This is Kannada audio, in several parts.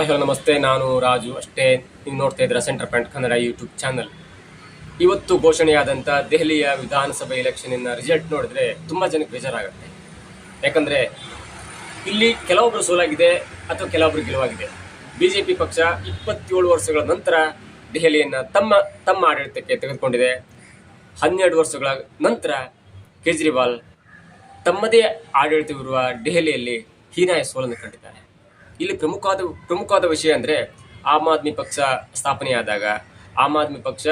ಹಾಯ್ ಹಲೋ, ನಮಸ್ತೆ. ನಾನು ರಾಜು ಅಷ್ಟೇ. ನೀವು ನೋಡ್ತಾ ಇದ್ದೀರಾ centre point Kannada YouTube channel. ಇವತ್ತು ಘೋಷಣೆಯಾದಂಥ ದೆಹಲಿಯ ವಿಧಾನಸಭೆ ಎಲೆಕ್ಷನಿನ ರಿಸಲ್ಟ್ ನೋಡಿದ್ರೆ ತುಂಬ ಜನಕ್ಕೆ ಬೇಜಾರಾಗುತ್ತೆ. ಯಾಕಂದರೆ ಇಲ್ಲಿ ಕೆಲವೊಬ್ಬರು ಸೋಲಾಗಿದೆ ಅಥವಾ ಕೆಲವೊಬ್ಬರು ಗೆಲುವಾಗಿದೆ. ಬಿ ಜೆ ಪಿ ಪಕ್ಷ ಇಪ್ಪತ್ತೇಳು ವರ್ಷಗಳ ನಂತರ ದೆಹಲಿಯನ್ನು ತಮ್ಮ ತಮ್ಮ ಆಡಳಿತಕ್ಕೆ ತೆಗೆದುಕೊಂಡಿದೆ. ಹನ್ನೆರಡು ವರ್ಷಗಳ ನಂತರ ಕೇಜ್ರಿವಾಲ್ ತಮ್ಮದೇ ಆಡಳಿತವಿರುವ ದೆಹಲಿಯಲ್ಲಿ ಹೀನಾಯ ಸೋಲನ್ನು ಕಂಡಿದ್ದಾರೆ. ಇಲ್ಲಿ ಪ್ರಮುಖವಾದ ಪ್ರಮುಖವಾದ ವಿಷಯ ಅಂದರೆ ಆಮ್ ಆದ್ಮಿ ಪಕ್ಷ ಸ್ಥಾಪನೆಯಾದಾಗ ಆಮ್ ಆದ್ಮಿ ಪಕ್ಷ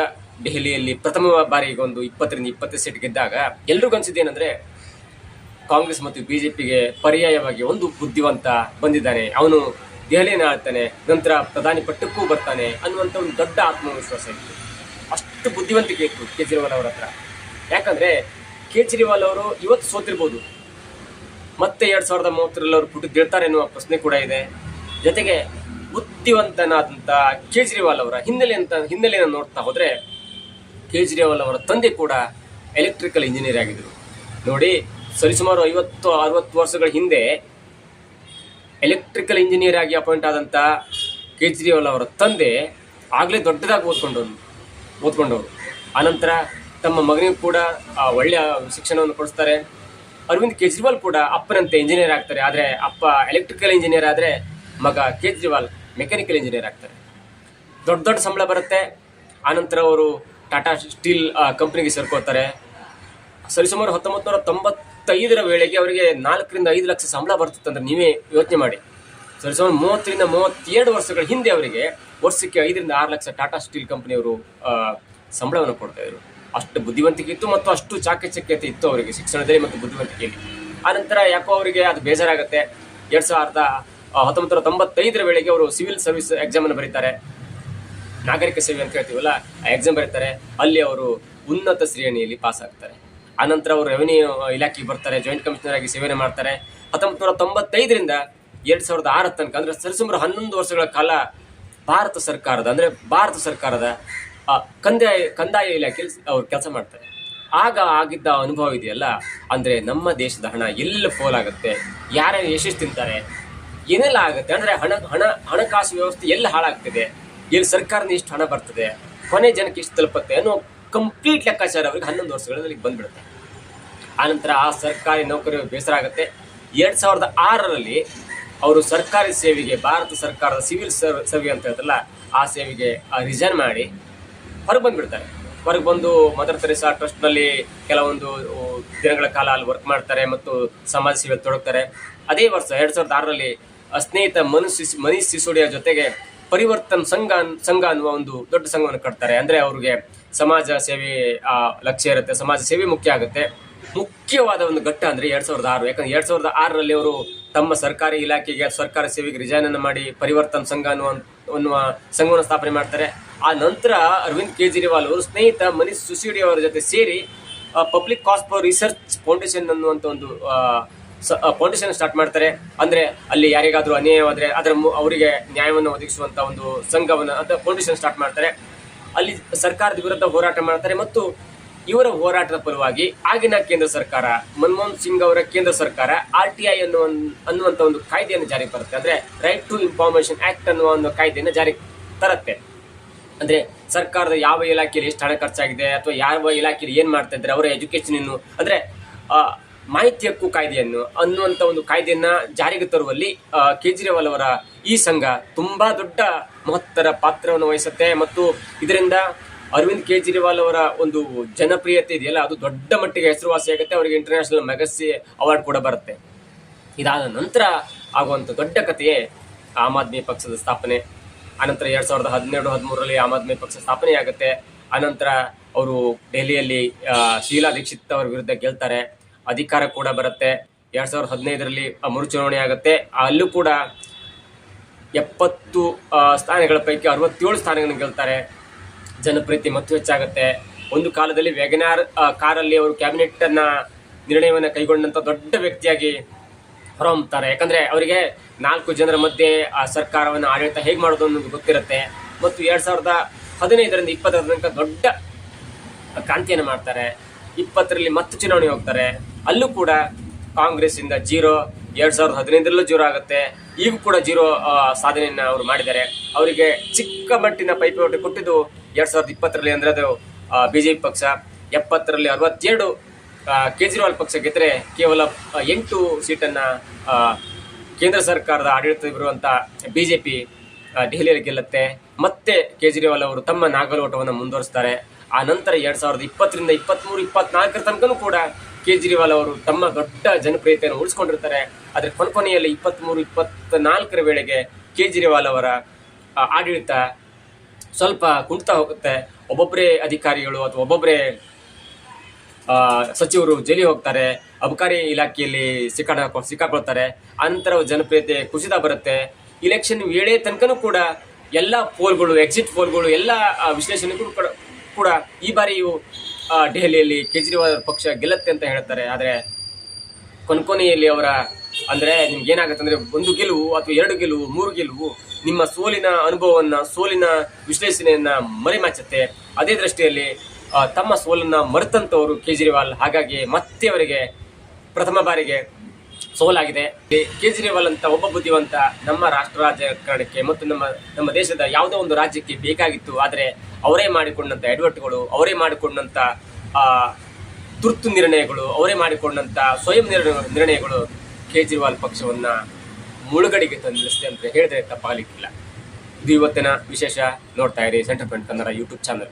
ದೆಹಲಿಯಲ್ಲಿ ಪ್ರಥಮ ಬಾರಿಗೆ ಒಂದು ಇಪ್ಪತ್ತರಿಂದ ಇಪ್ಪತ್ತು ಸೀಟ್ ಗೆದ್ದಾಗ ಎಲ್ರಿಗೂ ಅನ್ಸಿದ್ದೇನೆಂದ್ರೆ ಕಾಂಗ್ರೆಸ್ ಮತ್ತು ಬಿಜೆಪಿಗೆ ಪರ್ಯಾಯವಾಗಿ ಒಂದು ಬುದ್ಧಿವಂತ ಬಂದಿದ್ದಾನೆ. ಅವನು ದೆಹಲಿಯನ್ನು ಆಡ್ತಾನೆ ನಂತರ ಪ್ರಧಾನಿ ಪಟ್ಟಕ್ಕೂ ಬರ್ತಾನೆ ಅನ್ನುವಂಥ ಒಂದು ದೊಡ್ಡ ಆತ್ಮವಿಶ್ವಾಸ ಇತ್ತು. ಅಷ್ಟು ಬುದ್ಧಿವಂತಿಕೆ ಇತ್ತು ಕೇಜ್ರಿವಾಲ್ ಅವರ ಹತ್ರ. ಯಾಕಂದ್ರೆ ಕೇಜ್ರಿವಾಲ್ ಅವರು ಇವತ್ತು ಸೋತಿರ್ಬೋದು. ಮತ್ತೆ ಎರಡ್ ಸಾವಿರದ ಮೂವತ್ತರಲ್ಲಿ ಅವರು ಗೆಲ್ತಾರೆ ಎನ್ನುವ ಪ್ರಶ್ನೆ ಕೂಡ ಇದೆ. ಜೊತೆಗೆ ಬುದ್ಧಿವಂತನಾದಂಥ ಕೇಜ್ರಿವಾಲ್ ಅವರ ಹಿನ್ನೆಲೆ ಅಂತ ಹಿನ್ನೆಲೆಯನ್ನು ನೋಡ್ತಾ ಹೋದ್ರೆ ಕೇಜ್ರಿವಾಲ್ ಅವರ ತಂದೆ ಕೂಡ ಎಲೆಕ್ಟ್ರಿಕಲ್ ಇಂಜಿನಿಯರ್ ಆಗಿದ್ರು. ನೋಡಿ, ಸರಿಸುಮಾರು ಐವತ್ತು, ಅರವತ್ತು ವರ್ಷಗಳ ಹಿಂದೆ ಎಲೆಕ್ಟ್ರಿಕಲ್ ಇಂಜಿನಿಯರ್ ಆಗಿ ಅಪಾಯಿಂಟ್ ಆದಂಥ ಕೇಜ್ರಿವಾಲ್ ಅವರ ತಂದೆ ಆಗಲೇ ದೊಡ್ಡದಾಗಿ ಓದ್ಕೊಂಡವ್ರು ಓದ್ಕೊಂಡವರು. ಆನಂತರ ತಮ್ಮ ಮಗನಿಗೂ ಕೂಡ ಒಳ್ಳೆಯ ಶಿಕ್ಷಣವನ್ನು ಕೊಡಿಸ್ತಾರೆ. ಅರವಿಂದ್ ಕೇಜ್ರಿವಾಲ್ ಕೂಡ ಅಪ್ಪನಂತೆ ಇಂಜಿನಿಯರ್ ಆಗ್ತಾರೆ. ಆದರೆ ಅಪ್ಪ ಎಲೆಕ್ಟ್ರಿಕಲ್ ಇಂಜಿನಿಯರ್ ಆದರೆ ಮಗ ಕೇಜ್ರಿವಾಲ್ ಮೆಕ್ಯಾನಿಕಲ್ ಇಂಜಿನಿಯರ್ ಆಗ್ತಾರೆ. ದೊಡ್ಡ ದೊಡ್ಡ ಸಂಬಳ ಬರುತ್ತೆ. ಆನಂತರ ಅವರು ಟಾಟಾ ಸ್ಟೀಲ್ ಕಂಪ್ನಿಗೆ ಸೇರ್ಕೋತಾರೆ ಸರಿಸುಮಾರು ಹತ್ತೊಂಬತ್ತು ನೂರ ತೊಂಬತ್ತೈದರ ವೇಳೆಗೆ ಅವರಿಗೆ ನಾಲ್ಕರಿಂದ ಐದು ಲಕ್ಷ ಸಂಬಳ ಬರ್ತಿತ್ತಂದ್ರೆ ನೀವೇ ಯೋಚನೆ ಮಾಡಿ. ಸರಿಸುಮಾರು ಮೂವತ್ತರಿಂದ ಮೂವತ್ತೆರಡು ವರ್ಷಗಳ ಹಿಂದೆ ಅವರಿಗೆ ವರ್ಷಕ್ಕೆ ಐದರಿಂದ ಆರು ಲಕ್ಷ ಟಾಟಾ ಸ್ಟೀಲ್ ಕಂಪ್ನಿಯವರು ಸಂಬಳವನ್ನು ಕೊಡ್ತಾ ಇದ್ರು. ಅಷ್ಟು ಬುದ್ಧಿವಂತಿಕೆ ಇತ್ತು ಮತ್ತು ಅಷ್ಟು ಚಾಕಚಕ್ಯತೆ ಇತ್ತು ಅವರಿಗೆ ಶಿಕ್ಷಣದಲ್ಲಿ ಮತ್ತು ಬುದ್ಧಿವಂತಿಕೆಯಲ್ಲಿ. ಆನಂತರ ಯಾಕೋ ಅವರಿಗೆ ಅದು ಬೇಜಾರಾಗುತ್ತೆ. ಎರಡ್ ಸಾವಿರದ ಹತ್ತೊಂಬತ್ತು ತೊಂಬತ್ತೈದರ ವೇಳೆಗೆ ಅವರು ಸಿವಿಲ್ ಸರ್ವಿಸ್ ಎಕ್ಸಾಮ್ ಅನ್ನು ಬರೀತಾರೆ. ನಾಗರಿಕ ಸೇವೆ ಅಂತ ಹೇಳ್ತೀವಲ್ಲ, ಆ ಎಕ್ಸಾಮ್ ಬರೀತಾರೆ. ಅಲ್ಲಿ ಅವರು ಉನ್ನತ ಶ್ರೇಣಿಯಲ್ಲಿ ಪಾಸ್ ಆಗ್ತಾರೆ. ಆನಂತರ ಅವರು ರೆವೆನ್ಯೂ ಇಲಾಖೆಗೆ ಬರ್ತಾರೆ, ಜಾಯಿಂಟ್ ಕಮಿಷನರ್ ಆಗಿ ಸೇವೆಯನ್ನು ಮಾಡ್ತಾರೆ. ಹತ್ತೊಂಬತ್ತು ನೂರ ತೊಂಬತ್ತೈದರಿಂದ ಎರಡ್ ಸಾವಿರದ ಆರ ತನಕ, ಅಂದ್ರೆ ಸರಿಸುಮಾರು ಹನ್ನೊಂದು ವರ್ಷಗಳ ಕಾಲ ಭಾರತ ಸರ್ಕಾರದ, ಅಂದ್ರೆ ಭಾರತ ಸರ್ಕಾರದ ಕಂದಾಯ ಕಂದಾಯ ಇಲಾಖೆಯಲ್ಲಿ ಅವ್ರು ಕೆಲಸ ಮಾಡ್ತಾರೆ. ಆಗ ಆಗಿದ್ದ ಅನುಭವ ಇದೆಯಲ್ಲ? ಅಂದ್ರೆ ನಮ್ಮ ದೇಶದ ಹಣ ಎಲ್ಲ ಫೋಲ್ ಆಗುತ್ತೆ? ಯಾರ್ಯಾರು ಎಷ್ಟೆಷ್ಟು ತಿಂತಾರೆ? ಏನೆಲ್ಲ ಆಗುತ್ತೆ ಅಂದ್ರೆ ಹಣ ಹಣ, ಹಣಕಾಸು ವ್ಯವಸ್ಥೆ ಎಲ್ಲ ಹಾಳಾಗ್ತಿದೆ? ಎಲ್ಲಿ ಸರ್ಕಾರದಿಂದ ಇಷ್ಟು ಹಣ ಬರ್ತದೆ? ಕೊನೆ ಜನಕ್ಕೆ ಇಷ್ಟು ತಲುಪುತ್ತೆ ಅನ್ನೋ ಕಂಪ್ಲೀಟ್ ಲೆಕ್ಕಾಚಾರ ಅವ್ರಿಗೆ ಹನ್ನೊಂದು ವರ್ಷಗಳಲ್ಲಿ ಬಂದ್ಬಿಡುತ್ತೆ. ಆನಂತರ ಆ ಸರ್ಕಾರಿ ನೌಕರಿ ಬೇಸರ ಆಗುತ್ತೆ. ಎರಡು ಸಾವಿರದ ಆರರಲ್ಲಿ ಅವರು ಸರ್ಕಾರಿ ಸೇವೆಗೆ, ಭಾರತ ಸರ್ಕಾರದ ಸಿವಿಲ್ ಸರ್ವ್ ಸೇವೆ ಅಂತ ಹೇಳ್ತಲ್ಲ ಆ ಸೇವೆಗೆ ರಿಸೈನ್ ಮಾಡಿ ಹೊರಗೆ ಬಂದ್ಬಿಡ್ತಾರೆ. ಹೊರಗೆ ಬಂದು ಮದರ್ ತೆರೇಸಾ ಟ್ರಸ್ಟ್ನಲ್ಲಿ ಕೆಲವೊಂದು ದಿನಗಳ ಕಾಲ ಅಲ್ಲಿ ವರ್ಕ್ ಮಾಡ್ತಾರೆ ಮತ್ತು ಸಮಾಜ ಸೇವೆ ತೊಡಗ್ತಾರೆ. ಅದೇ ವರ್ಷ ಎರಡು ಸಾವಿರದ ಆರರಲ್ಲಿ ಸ್ನೇಹಿತ ಮನು ಸಿಸ್, ಮನೀಶ್ ಸಿಸೋಡಿಯ ಜೊತೆಗೆ ಪರಿವರ್ತನ್ ಸಂಘ ಸಂಘ ಅನ್ನುವ ಒಂದು ದೊಡ್ಡ ಸಂಘವನ್ನು ಕಟ್ತಾರೆ. ಅಂದ್ರೆ ಅವ್ರಿಗೆ ಸಮಾಜ ಸೇವೆ ಲಕ್ಷ್ಯ ಇರುತ್ತೆ. ಸಮಾಜ ಸೇವೆ ಮುಖ್ಯ ಆಗುತ್ತೆ. ಮುಖ್ಯವಾದ ಒಂದು ಘಟ್ಟ ಅಂದ್ರೆ ಎರಡ್ ಸಾವಿರದ ಆರು. ಯಾಕಂದ್ರೆ ಎರಡು ಸಾವಿರದ ಆರರಲ್ಲಿ ಅವರು ತಮ್ಮ ಸರ್ಕಾರಿ ಇಲಾಖೆಗೆ, ಸರ್ಕಾರ ಸೇವೆಗೆ ರಿಜೈನನ್ನು ಮಾಡಿ ಪರಿವರ್ತನ್ ಸಂಘ ಅನ್ನುವ ಅನ್ನುವ ಸಂಘವನ್ನು ಸ್ಥಾಪನೆ ಮಾಡ್ತಾರೆ. ಆ ನಂತರ ಅರವಿಂದ್ ಕೇಜ್ರಿವಾಲ್ ಅವರು ಸ್ನೇಹಿತ ಮನೀಶ್ ಸುಸಿಡಿ ಅವರ ಜೊತೆ ಸೇರಿ public cause for research foundation ಅನ್ನುವಂಥ ಒಂದು ಫೌಂಡೇಶನ್ ಸ್ಟಾರ್ಟ್ ಮಾಡ್ತಾರೆ. ಅಂದ್ರೆ ಅಲ್ಲಿ ಯಾರಿಗಾದರೂ ಅನ್ಯಾಯವಾದರೆ ಅದರ ಅವರಿಗೆ ನ್ಯಾಯವನ್ನು ಒದಗಿಸುವಂತ ಒಂದು ಸಂಘವನ್ನು, ಅಂತ ಫೌಂಡೇಶನ್ ಸ್ಟಾರ್ಟ್ ಮಾಡ್ತಾರೆ. ಅಲ್ಲಿ ಸರ್ಕಾರದ ವಿರುದ್ಧ ಹೋರಾಟ ಮಾಡ್ತಾರೆ ಮತ್ತು ಇವರ ಹೋರಾಟದ ಪರವಾಗಿ ಆಗಿನ ಕೇಂದ್ರ ಸರ್ಕಾರ, ಮನಮೋಹನ್ ಸಿಂಗ್ ಅವರ ಕೇಂದ್ರ ಸರ್ಕಾರ ಆರ್ ಟಿ ಐ ಅನ್ನುವ ಅನ್ನುವಂಥ ಒಂದು ಕಾಯ್ದೆಯನ್ನು ಜಾರಿಗೆ ಬರುತ್ತೆ. ಅಂದ್ರೆ ರೈಟ್ ಟು ಇನ್ಫಾರ್ಮೇಶನ್ ಆಕ್ಟ್ ಅನ್ನುವ ಒಂದು ಕಾಯ್ದೆಯನ್ನು ಜಾರಿಗೆ ತರುತ್ತೆ. ಅಂದ್ರೆ ಸರ್ಕಾರದ ಯಾವ ಇಲಾಖೆಯಲ್ಲಿ ಎಷ್ಟು ಹಣ ಖರ್ಚಾಗಿದೆ, ಅಥವಾ ಯಾವ ಇಲಾಖೆಯಲ್ಲಿ ಏನು ಮಾಡ್ತಾ ಅವರ ಎಜುಕೇಶನ್ ಇನ್ನು, ಅಂದ್ರೆ ಮಾಹಿತಿ ಹಕ್ಕು ಕಾಯ್ದೆಯನ್ನು ಅನ್ನುವಂಥ ಒಂದು ಕಾಯ್ದೆಯನ್ನು ಜಾರಿಗೆ ತರುವಲ್ಲಿ ಕೇಜ್ರಿವಾಲ್ ಅವರ ಈ ಸಂಘ ತುಂಬಾ ದೊಡ್ಡ ಮಹತ್ತರ ಪಾತ್ರವನ್ನು ವಹಿಸುತ್ತೆ. ಮತ್ತು ಇದರಿಂದ ಅರವಿಂದ್ ಕೇಜ್ರಿವಾಲ್ ಅವರ ಒಂದು ಜನಪ್ರಿಯತೆ ಇದೆಯಲ್ಲ, ಅದು ದೊಡ್ಡ ಮಟ್ಟಿಗೆ ಹೆಸರುವಾಸಿಯಾಗುತ್ತೆ ಅವರಿಗೆ ಇಂಟರ್ನ್ಯಾಷನಲ್ ಮೆಗಸಿ ಅವಾರ್ಡ್ ಕೂಡ ಬರುತ್ತೆ. ಇದಾದ ನಂತರ ಆಗುವಂಥ ದೊಡ್ಡ ಕಥೆಯೇ ಆಮ್ ಆದ್ಮಿ ಪಕ್ಷದ ಸ್ಥಾಪನೆ. ಆನಂತರ ಎರಡು ಸಾವಿರದ ಹದಿನೇಳು ಹದಿಮೂರರಲ್ಲಿ ಆಮ್ ಆದ್ಮಿ ಪಕ್ಷ ಸ್ಥಾಪನೆ ಆಗುತ್ತೆ. ಆನಂತರ ಅವರು ಡೆಲ್ಲಿಯಲ್ಲಿ ಶೀಲಾ ದೀಕ್ಷಿತ್ ಅವರ ವಿರುದ್ಧ ಗೆಲ್ತಾರೆ. ಅಧಿಕಾರ ಕೂಡ ಬರುತ್ತೆ. ಎರಡು ಸಾವಿರದ ಹದಿನೈದರಲ್ಲಿ ಮರುಚುನಾವಣೆ ಆಗುತ್ತೆ. ಅಲ್ಲೂ ಕೂಡ ಎಪ್ಪತ್ತು ಸ್ಥಾನಗಳ ಪೈಕಿ ಅರವತ್ತೇಳು ಸ್ಥಾನಗಳನ್ನು ಗೆಲ್ತಾರೆ. ಜನಪ್ರಿಯತೆ ಮತ್ತು ಹೆಚ್ಚಾಗುತ್ತೆ. ಒಂದು ಕಾಲದಲ್ಲಿ ವ್ಯಾಗನಾರ್ ಕಾರಲ್ಲಿ ಅವರು ಕ್ಯಾಬಿನೆಟ್ ನಿರ್ಣಯವನ್ನು ಕೈಗೊಂಡಂತ ದೊಡ್ಡ ವ್ಯಕ್ತಿಯಾಗಿ ಹೊರಹೊಮ್ಮುತ್ತಾರೆ. ಯಾಕಂದ್ರೆ ಅವರಿಗೆ ನಾಲ್ಕು ಜನರ ಮಧ್ಯೆ ಆ ಸರ್ಕಾರವನ್ನು ಆಡಳಿತ ಹೇಗೆ ಮಾಡೋದು ಅನ್ನೋದು ಗೊತ್ತಿರುತ್ತೆ. ಮತ್ತು ಎರಡು ಸಾವಿರದ ಹದಿನೈದರಿಂದ ಇಪ್ಪತ್ತರ ತನಕ ದೊಡ್ಡ ಕ್ರಾಂತಿಯನ್ನು ಮಾಡ್ತಾರೆ. ಇಪ್ಪತ್ತರಲ್ಲಿ ಮತ್ತೆ ಚುನಾವಣೆ ಹೋಗ್ತಾರೆ. ಅಲ್ಲೂ ಕೂಡ ಕಾಂಗ್ರೆಸ್ ಇಂದ ಜೀರೋ, ಎರಡು ಸಾವಿರದ ಹದಿನೈದರಲ್ಲೂ ಜೀರೋ ಆಗುತ್ತೆ. ಈಗ ಕೂಡ ಜೀರೋ ಸಾಧನೆಯನ್ನ ಅವರು ಮಾಡಿದ್ದಾರೆ. ಅವರಿಗೆ ಚಿಕ್ಕ ಮಟ್ಟಿನ ಪೈಪೋಟಿ ಕೊಟ್ಟಿದ್ದು ಎರಡ್ ಸಾವಿರದ ಇಪ್ಪತ್ತರಲ್ಲಿ ಅಂದ್ರೆ ಅದು ಬಿಜೆಪಿ ಪಕ್ಷ, ಎಪ್ಪತ್ತರಲ್ಲಿ ಅರವತ್ತೆರಡು ಕೇಜ್ರಿವಾಲ್ ಪಕ್ಷ ಗೆದ್ದರೆ ಕೇವಲ ಎಂಟು ಸೀಟನ್ನ ಕೇಂದ್ರ ಸರ್ಕಾರದ ಆಡಳಿತವಿರುವಂತ ಬಿಜೆಪಿ ದೆಹಲಿಯಲ್ಲಿ ಗೆಲ್ಲುತ್ತೆ. ಮತ್ತೆ ಕೇಜ್ರಿವಾಲ್ ಅವರು ತಮ್ಮ ನಾಗಲೋಟವನ್ನು ಮುಂದುವರಿಸ್ತಾರೆ. ಆ ನಂತರ ಎರಡ್ ಸಾವಿರದ ಇಪ್ಪತ್ತರಿಂದ ಇಪ್ಪತ್ಮೂರು, ಇಪ್ಪತ್ನಾಲ್ಕರ ತನಕನು ಕೂಡ ಕೇಜ್ರಿವಾಲ್ ಅವರು ತಮ್ಮ ದೊಡ್ಡ ಜನಪ್ರಿಯತೆಯನ್ನು ಉಳಿಸ್ಕೊಂಡಿರ್ತಾರೆ. ಆದರೆ ಕೊನೆಯಲ್ಲಿ ಇಪ್ಪತ್ಮೂರು ಇಪ್ಪತ್ತ್ನಾಲ್ಕರ ವೇಳೆಗೆ ಕೇಜ್ರಿವಾಲ್ ಅವರ ಆಡಳಿತ ಸ್ವಲ್ಪ ಕುಂಟ್ತಾ ಹೋಗುತ್ತೆ. ಒಬ್ಬೊಬ್ಬರೇ ಅಧಿಕಾರಿಗಳು ಅಥವಾ ಒಬ್ಬೊಬ್ಬರೇ ಸಚಿವರು ಜೈಲಿಗೆ ಹೋಗ್ತಾರೆ. ಅಬಕಾರಿ ಇಲಾಖೆಯಲ್ಲಿ ಸಿಕ್ಕಾಡ, ಸಿಕ್ಕಾಕೊಳ್ತಾರೆ. ಅಂತರ ಜನಪ್ರಿಯತೆ ಕುಸಿತ ಬರುತ್ತೆ. ಇಲೆಕ್ಷನ್ ವೇಳೆ ತನಕನೂ ಕೂಡ ಎಲ್ಲ ಪೋಲ್ಗಳು ಎಕ್ಸಿಟ್ ಪೋಲ್ಗಳು ಎಲ್ಲ ವಿಶ್ಲೇಷಣೆಗಳು ಕೂಡ ಈ ಬಾರಿಯೂ ದೆಹಲಿಯಲ್ಲಿ ಕೇಜ್ರಿವಾಲ್ ಪಕ್ಷ ಗೆಲ್ಲುತ್ತೆ ಅಂತ ಹೇಳ್ತಾರೆ. ಆದರೆ ಕೊನ್ಕೊನೆಯಲ್ಲಿ ಅವರ, ಅಂದರೆ ನಿಮ್ಗೆ ಏನಾಗುತ್ತೆ ಅಂದರೆ ಒಂದು ಗೆಲುವು ಅಥವಾ ಎರಡು ಗೆಲುವು, ಮೂರು ಗೆಲುವು ನಿಮ್ಮ ಸೋಲಿನ ಅನುಭವವನ್ನ, ಸೋಲಿನ ವಿಶ್ಲೇಷಣೆಯನ್ನ ಮರೆಮಾಚುತ್ತೆ. ಅದೇ ದೃಷ್ಟಿಯಲ್ಲಿ ತಮ್ಮ ಸೋಲನ್ನ ಮರೆತಂತವರು ಕೇಜ್ರಿವಾಲ್ ಹಾಗಾಗಿ ಮತ್ತೆ ಅವರಿಗೆ ಪ್ರಥಮ ಬಾರಿಗೆ ಸೋಲಾಗಿದೆ. ಕೇಜ್ರಿವಾಲ್ ಅಂತ ಒಬ್ಬ ಬುದ್ಧಿವಂತ ನಮ್ಮ ರಾಷ್ಟ್ರ ರಾಜಕಾರಣಕ್ಕೆ ಮತ್ತು ನಮ್ಮ ನಮ್ಮ ದೇಶದ ಯಾವುದೋ ಒಂದು ರಾಜ್ಯಕ್ಕೆ ಬೇಕಾಗಿತ್ತು. ಆದರೆ ಅವರೇ ಮಾಡಿಕೊಂಡಂತ ಎಡವಟ್ಟುಗಳು, ಅವರೇ ಮಾಡಿಕೊಂಡಂತ, ಆ, ತುರ್ತು ನಿರ್ಣಯಗಳು, ಅವರೇ ಮಾಡಿಕೊಂಡಂತ ಸ್ವಯಂ ನಿರ್ಣಯ ನಿರ್ಣಯಗಳು ಕೇಜ್ರಿವಾಲ್ ಪಕ್ಷವನ್ನ ಮುಳುಗಡೆಗೆ ತಂದಿಳಿಸಿದೆ ಅಂತ ಹೇಳಿದ್ರೆ ತಪ್ಪಾಗಲಿಕ್ಕಿಲ್ಲ. ಇದು ಇವತ್ತಿನ ವಿಶೇಷ ನೋಡ್ತಾ ಇರಿ ಸೆಂಟರ್ ಕನ್ನಡ ಯೂಟ್ಯೂಬ್ ಚಾನಲ್.